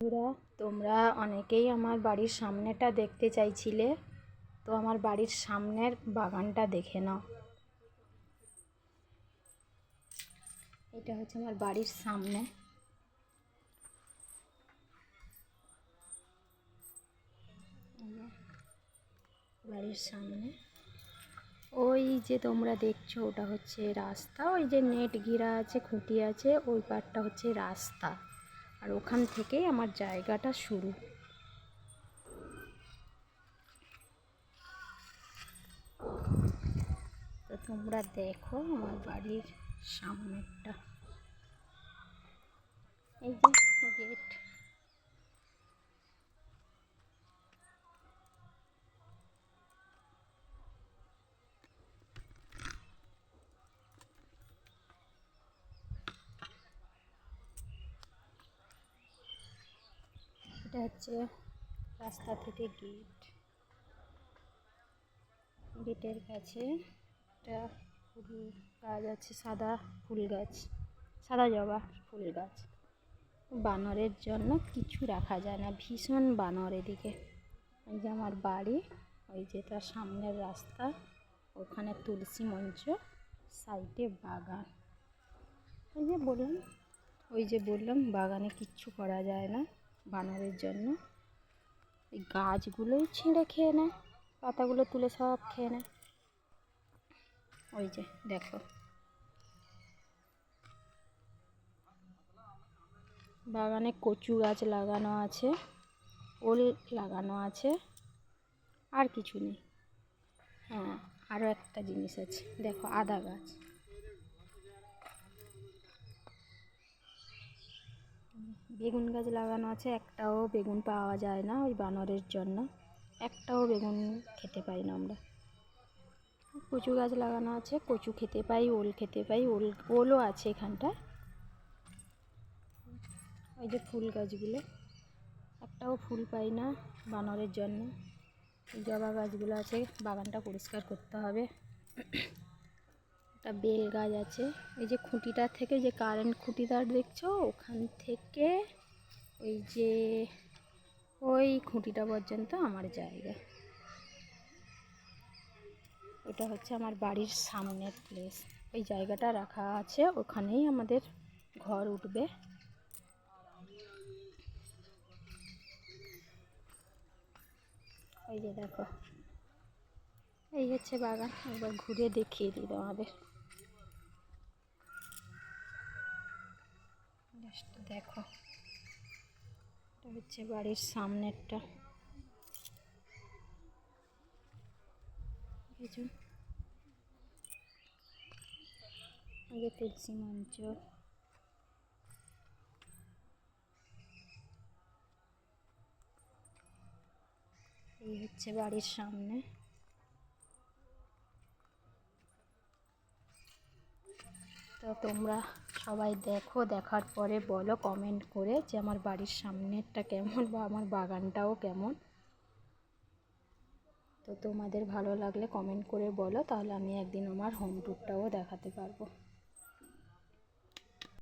বন্ধুরা, তোমরা অনেকেই আমার বাড়ির সামনেটা দেখতে চাইছিলে। তো আমার বাড়ির সামনের বাগানটা দেখে নাও। এটা হচ্ছে আমার বাড়ির সামনে। বাড়ির সামনে। ওই যে তোমরা দেখছ, ওটা হচ্ছে রাস্তা। ওই যে নেট ঘিরা আছে, খুঁটি আছে, ওই পারটা হচ্ছে রাস্তা। আর ওখান থেকেই আমার জায়গাটা শুরু। তো তোমরা দেখো আমার বাড়ির সামনেরটা। এই যে গেট এটা হচ্ছে রাস্তা থেকে গেট। গেটের কাছে একটা ফুল গাছ আছে, সাদা ফুল গাছ, সাদা জবা ফুল গাছ। বানরের জন্য কিছু রাখা যায় না, ভীষণ বানর এদিকে। এই যে আমার বাড়ি, ওই যে তার সামনের রাস্তা, ওখানে তুলসী মঞ্চ, সাইডে বাগান। ওই যে বললাম, ওই যে বললাম, বাগানে কিচ্ছু করা যায় না। বানরের জন্য। এই গাছগুলোই ছিঁড়ে খেয়ে নেয় পাতাগুলো তুলে সব খেয়ে নেয় ওই যে, দেখো। বাগানে কচু গাছ লাগানো আছে, ওল লাগানো আছে, আর কিছু নেই। হ্যাঁ আরও একটা জিনিস আছে, দেখো আদা গাছ। বেগুন গাছ লাগানো আছে, একটাও বেগুন পাওয়া যায় না ওই বানরের জন্য। একটাও বেগুন খেতে পাই না আমরা। কচু গাছ লাগানো আছে, কচু খেতে পাই, ওল খেতে পাই, ওল, ওলও আছে এখানটা ওই যে ফুল গাছগুলো, একটাও ফুল পাই না বানরের জন্য। জবা গাছগুলো আছে, বাগানটা পরিষ্কার করতে হবে। একটা বেল গাছ আছে। এই যে খুঁটিটা থেকে যে কারেন্ট খুঁটিটার দেখছ, ওখান থেকে ওই যে ওই খুঁটিটা পর্যন্ত আমার জায়গা। ওটা হচ্ছে আমার বাড়ির সামনের প্লেস ওই জায়গাটা রাখা আছে, ওখানেই আমাদের ঘর উঠবে। ওই যে দেখো, এই হচ্ছে বাগান। একবার ঘুরে দেখিয়ে দিই তোমাদের। দেখো। এটা হচ্ছে বাড়ির সামনেরটা। আগে তুলসী মঞ্চ। এই হচ্ছে বাড়ির সামনে। তো তোমরা সবাই দেখো, দেখার পরে বলো কমেন্ট করে যে আমার বাড়ির সামনেরটা কেমন বা আমার বাগানটাও কেমন। তো তোমাদের ভালো লাগলে কমেন্ট করে বলো, তাহলে আমি একদিন আমার হোম ট্যুরটাও দেখাতে পারব।